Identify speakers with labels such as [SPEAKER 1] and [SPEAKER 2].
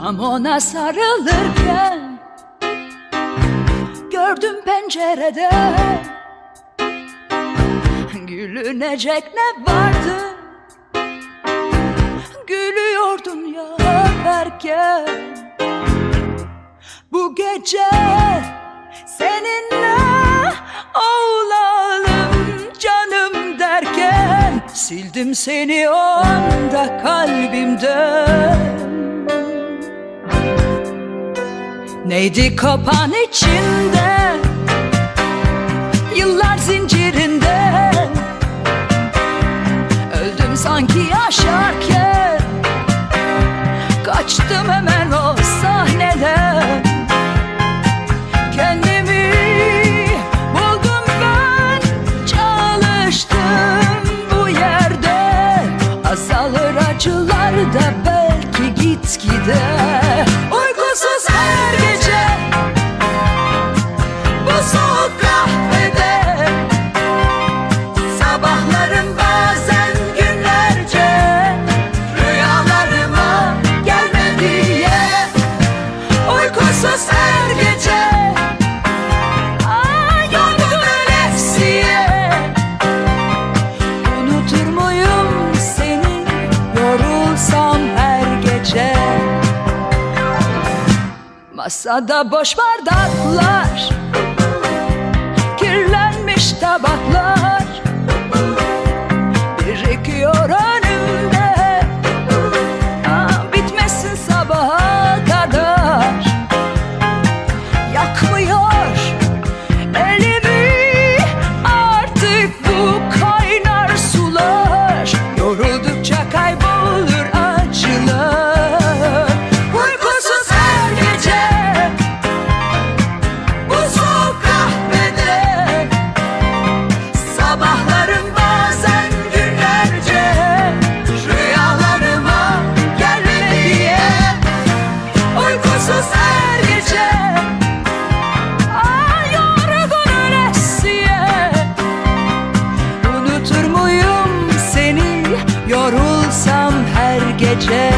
[SPEAKER 1] Tam ona sarılırken Gördüm pencerede. Gülünecek ne vardı? Gülüyordun ya öperken Bu gece seninle olalım canım derken Sildim seni o anda kalbimden Neydi kapan içinde? Yıllar zincirinde. Öldüm sanki yaşarken. Kaçtım hemen o sahneden. Kendimi buldum ben. Çalıştım bu yerde. Azalır acılar da belki gitgide. Uykusuz Masada boş bardaklar. Kirlenmiş tabaklar. Birikiyor önümde. Aa, Bitmesin sabah uykusuz her gece. Ay yorgun ölesiye. Unutur muyum seni? Yorulsam her gece.